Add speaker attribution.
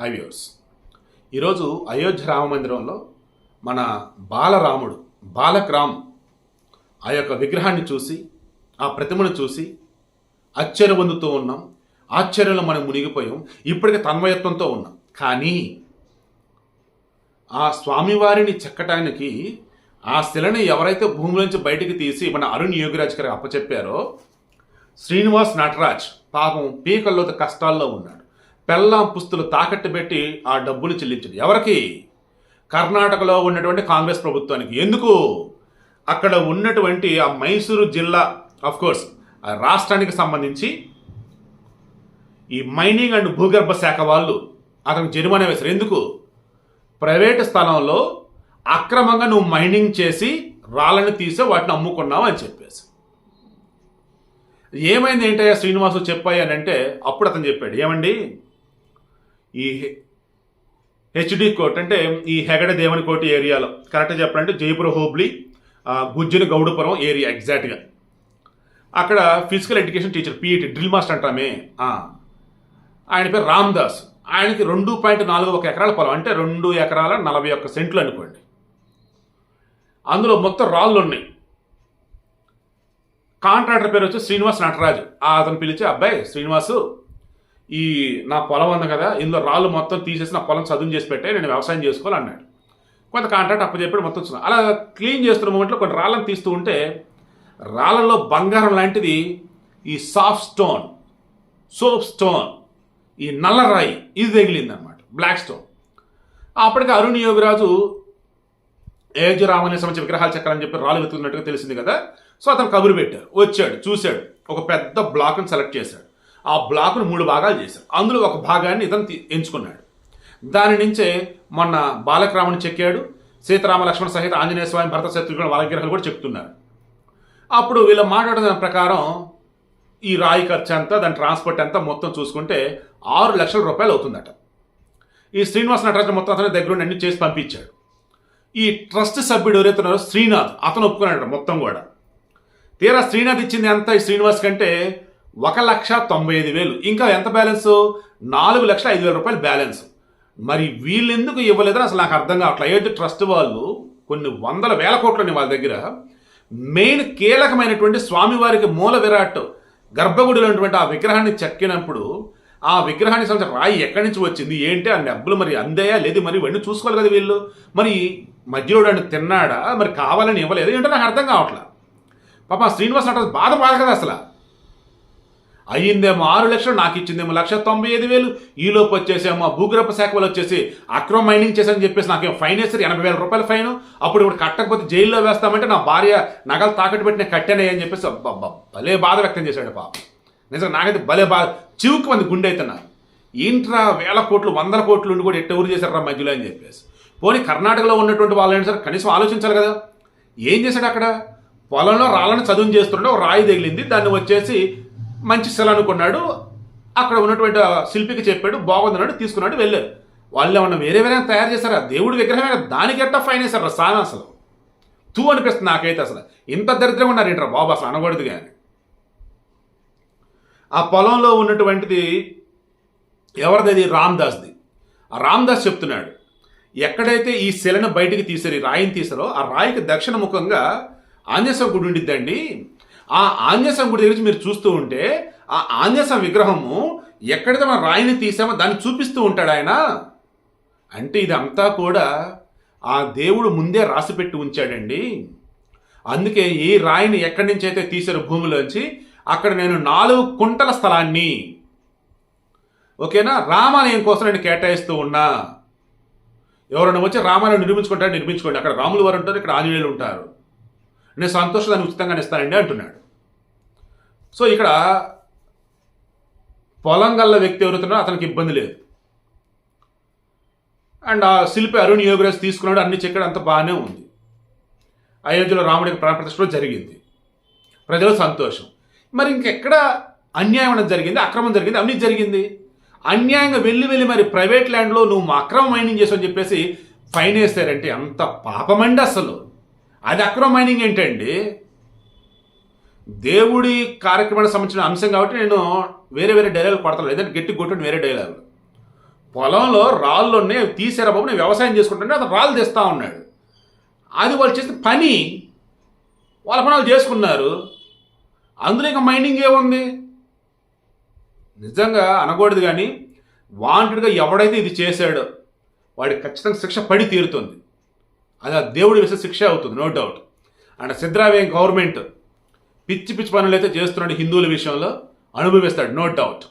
Speaker 1: High viewers ఈరోజు అయోధ్య రామ మందిరంలో మన బాలరాముడు బాలక్రామ్ ఆ యొక్క విగ్రహాన్ని చూసి ఆ ప్రతిమను చూసి ఆశ్చర్య పొందుతూ ఉన్నాం. ఆశ్చర్యంలో మనం మునిగిపోయాం. ఇప్పటికే తన్మయత్వంతో ఉన్నాం. కానీ ఆ స్వామివారిని చెక్కటానికి ఆ శిలని ఎవరైతే భూమిలోంచి బయటికి తీసి మన అరుణ్ యోగిరాజ్ గారికి అప్పచెప్పారో శ్రీనివాస్ నటరాజ్ పాపం పీకల్లో కష్టాల్లో ఉన్నాడు. పెళ్ళాం పుస్తులు తాకట్టు పెట్టి ఆ డబ్బులు చెల్లించింది. ఎవరికి? కర్ణాటకలో ఉన్నటువంటి కాంగ్రెస్ ప్రభుత్వానికి. ఎందుకు? అక్కడ ఉన్నటువంటి ఆ మైసూరు జిల్లా ఆఫ్కోర్స్ ఆ రాష్ట్రానికి సంబంధించి ఈ మైనింగ్ అండ్ భూగర్భ శాఖ వాళ్ళు అతనికి జరిమానా వేశారు. ఎందుకు? ప్రైవేటు స్థలంలో అక్రమంగా నువ్వు మైనింగ్ చేసి రాళ్ళని తీసి వాటిని అమ్ముకున్నావు అని చెప్పేసి. ఏమైంది ఏంటయ్యా శ్రీనివాసు చెప్పాయి అని అంటే అప్పుడు అతను చెప్పాడు. ఏమండి? ఈ హెచ్డి కోట్ అంటే ఈ హెగడ దేవుని కోటి ఏరియాలో. కరెక్ట్గా చెప్పాలంటే జైపూర్ హోబ్లీ ఆ, గౌడపురం ఏరియా ఎగ్జాక్ట్గా అక్కడ physical education teacher PET drill master అంటామే. ఆయన పేరు రామ్ దాస్ ఆయనకి రెండు పాయింట్ నాలుగు ఒక ఎకరాల పొలం అంటే రెండు ఎకరాల నలభై ఒక్క సెంట్లు అనుకోండి. అందులో మొత్తం రాళ్ళు ఉన్నాయి. కాంట్రాక్టర్ పేరు వచ్చి శ్రీనివాస్ నటరాజు. ఆ అతను పిలిచి అబ్బాయి శ్రీనివాసు ఈ నా పొలం ఉంది కదా ఇందులో రాళ్ళు మొత్తం తీసేసి నా పొలం చదువు చేసి పెట్టే నేను వ్యవసాయం చేసుకోవాలి అన్నాడు. కొంత కాంట్రాక్ట్ అప్పచెప్పాడు మొత్తం వచ్చిన అలా క్లీన్ చేస్తున్న మూమెంట్లో కొన్ని రాళ్ళని తీస్తూ ఉంటే రాళ్ళల్లో బంగారం లాంటిది ఈ సాఫ్ట్ స్టోన్ సోప్ స్టోన్ ఈ నల్ల రాయి ఇది తగిలింది అనమాట బ్లాక్ స్టోన్ అప్పటికి అరుణ్ యోగిరాజు ఏజ్ రామని సంబంధించిన విగ్రహాలు చక్రాలని చెప్పి రాళ్ళు వెతుకున్నట్టుగా తెలిసింది కదా సో అతను కబురు పెట్టారు వచ్చాడు చూశాడు ఒక పెద్ద బ్లాక్ని సెలెక్ట్ చేశాడు. ఆ బ్లాక్ను మూడు భాగాలు చేశాడు అందులో ఒక భాగాన్ని ఇతను ఎంచుకున్నాడు. దాని నుంచే మొన్న బాలకరాముని చెక్కాడు సీతారామ లక్ష్మణ సహిత ఆంజనేయ స్వామి భరత శత్రుఘ్న వాళ్ళగ్రహాలు కూడా చెప్తున్నారు. అప్పుడు వీళ్ళు మాట్లాడిన ప్రకారం ఈ రాయి ఖర్చు అంతా దాని ట్రాన్స్పోర్ట్ అంతా మొత్తం చూసుకుంటే ఆరు లక్షల రూపాయలు అవుతుందట. ఈ శ్రీనివాస్ నటరాజు మొత్తం అతని దగ్గర ఉండి అన్ని చేసి పంపించాడు. ఈ ట్రస్ట్ సభ్యుడు ఎవరైతే ఉన్నారో శ్రీనాథ్ అతను ఒప్పుకున్నాడు మొత్తం కూడా. తీరా శ్రీనాథ్ ఇచ్చింది అంతా ఈ శ్రీనివాస్ కంటే ఒక లక్ష తొంభై ఐదు వేలు. ఇంకా ఎంత బ్యాలెన్స్? నాలుగు లక్షల ఐదు వేల రూపాయలు బ్యాలెన్స్. మరి వీళ్ళు ఎందుకు ఇవ్వలేదని అసలు నాకు అర్థం కావట్లేదు అయోధ్య ట్రస్ట్ వాళ్ళు కొన్ని వందల వేల కోట్లు ఉన్నాయి వాళ్ళ దగ్గర మెయిన్ కీలకమైనటువంటి స్వామివారికి మూల విరాట్ గర్భగుడిలో ఉన్నటువంటి ఆ విగ్రహాన్ని చెక్కినప్పుడు ఆ విగ్రహానికి సంబంధించిన రాయి ఎక్కడి నుంచి వచ్చింది? ఏంటి? ఆ డబ్బులు మరి అందాయా? లేదు మరి ఇవన్నీ చూసుకోవాలి కదా వీళ్ళు. మరి మధ్యలో తిన్నాడా? మరి కావాలని ఇవ్వలేదు? ఏంటో నాకు అర్థం కావట్లా. పాప శ్రీనివాస్ నటరాజు బాధ బాధ కదా అసలు. అయ్యిందేమో ఆరు లక్షలు నాకు ఇచ్చిందేమో లక్ష తొంభై ఐదు వేలు. ఈలోపు వచ్చేసేమో భూగర్భ శాఖ వాళ్ళు వచ్చేసి అక్రమ మైనింగ్ చేశారని చెప్పేసి నాకేం ఫైన్ వేస్తారు? ఎనభై వేల రూపాయల ఫైన్ అప్పుడు ఇప్పుడు కట్టకపోతే జైల్లో వేస్తామంటే నా భార్య నగలు తాకట్టు పెట్టి నేను కట్టానే అని చెప్పేసి అబ్బబ్బా, భలే బాధ వ్యక్తం చేశాడు పాప. నిజంగా నాకైతే భలే బాధ. చివుకు మంది గుండె అవుతున్నారు ఏంట్రా వేల కోట్లు వందల కోట్లు ఉండి కూడా ఎట్టెవరు చేశారా మధ్యలో అని చెప్పేసి. పోనీ కర్ణాటకలో ఉన్నటువంటి వాళ్ళు ఏంటి సార్ కనీసం ఆలోచించాలి కదా. ఏం చేశాడు అక్కడ? పొలంలో రాళ్ళని చదువు చేస్తుంటే ఒక రాయి తగిలింది. దాన్ని వచ్చేసి మంచి శిల అనుకున్నాడు. అక్కడ ఉన్నటువంటి శిల్పికి చెప్పాడు బాగుందన్నాడు తీసుకున్నాడు వెళ్ళారు. వాళ్ళు ఏమన్నా వేరే వేరే తయారు చేశారా? దేవుడి విగ్రహమే దానికి ఎట్టా ఫైన్ వేశారు సాన అసలు? తూ అనిపిస్తుంది నాకైతే అసలు. ఇంత దరిద్రంగా ఉన్నారు ఏంట్రా బాబు అసలు అనకూడదు కానీ. ఆ పొలంలో ఉన్నటువంటిది ఎవరిది రామ్దాస్ది. ఆ రామ్దాస్ చెప్తున్నాడు ఎక్కడైతే ఈ శిలను బయటికి తీసారు ఈ రాయిని తీసారో ఆ రాయికి దక్షిణ ముఖంగా ఆంజనేయ గుడి ఉండిద్దండి. ఆ ఆంజస్వామి గుడి దగ్గర మీరు చూస్తూ ఉంటే ఆ ఆంజనేయ విగ్రహము ఎక్కడైతే మనం రాయిని తీసామో దాన్ని చూపిస్తూ ఉంటాడు ఆయన. అంటే ఇదంతా కూడా ఆ దేవుడు ముందే రాసిపెట్టి ఉంచాడండి. అందుకే ఈ రాయిని ఎక్కడి నుంచి అయితే తీశారు భూమిలోంచి అక్కడ నేను నాలుగు కుంటల స్థలాన్ని ఓకేనా? రామాలయం కోసం నేను కేటాయిస్తూ ఉన్నా. ఎవరైనా వచ్చి రామాలయం నిర్మించుకుంటారు నిర్మించుకోండి. అక్కడ రాములు వారు ఉంటారు ఇక్కడ ఆంజనేయులు ఉంటారు. నేను సంతోషం దాన్ని ఉచితంగా ఇస్తానండి అంటున్నాడు. సో ఇక్కడ పొలం గల్ల వ్యక్తి ఎవరుతున్నారో అతనికి ఇబ్బంది లేదు. అండ్ ఆ శిల్పి అరుణ్ యోగరాజ్ తీసుకున్నాడు అన్ని చెక్కడు అంత బాగానే ఉంది. అయోధ్యలో రాముడికి ప్రాణప్రతిష్ఠ జరిగింది. ప్రజలు సంతోషం. మరి ఇంకెక్కడ అన్యాయం అనేది జరిగింది అక్రమం జరిగింది అవినీతి జరిగింది? అన్యాయంగా వెళ్ళి వెళ్ళి మరి ప్రైవేట్ ల్యాండ్లో నువ్వు అక్రమ మైనింగ్ చేసావు అని చెప్పేసి ఫైన్ వేస్తారంటే అంత పాపమండి అసలు. అది అక్రో మైనింగ్ ఏంటండి? దేవుడి కార్యక్రమానికి సంబంధించిన అంశం కాబట్టి నేను వేరే వేరే డైలాగులు పడతాను లేదంటే గట్టి కొట్టండి వేరే డైలాగులు. పొలంలో రాళ్ళు ఉన్నాయి అవి తీసారా బాబు నేను వ్యవసాయం చేసుకుంటుంటే అతను రాళ్ళు తెస్తా ఉన్నాడు. అది వాళ్ళు చేసిన పని వాళ్ళ పని వాళ్ళు చేసుకున్నారు. అందులో ఇంకా మైనింగ్ ఏముంది? నిజంగా అనకూడదు కానీ వాంటెడ్గా ఎవడైతే ఇది చేశాడో వాడికి ఖచ్చితంగా శిక్ష పడి తీరుతుంది. అది ఆ దేవుడి వేసే శిక్ష అవుతుంది no doubt and Siddaramaiah government పిచ్చి పిచ్చి పనులు అయితే చేస్తున్నాడు హిందువుల విషయంలో అనుభవిస్తాడు నో డౌట్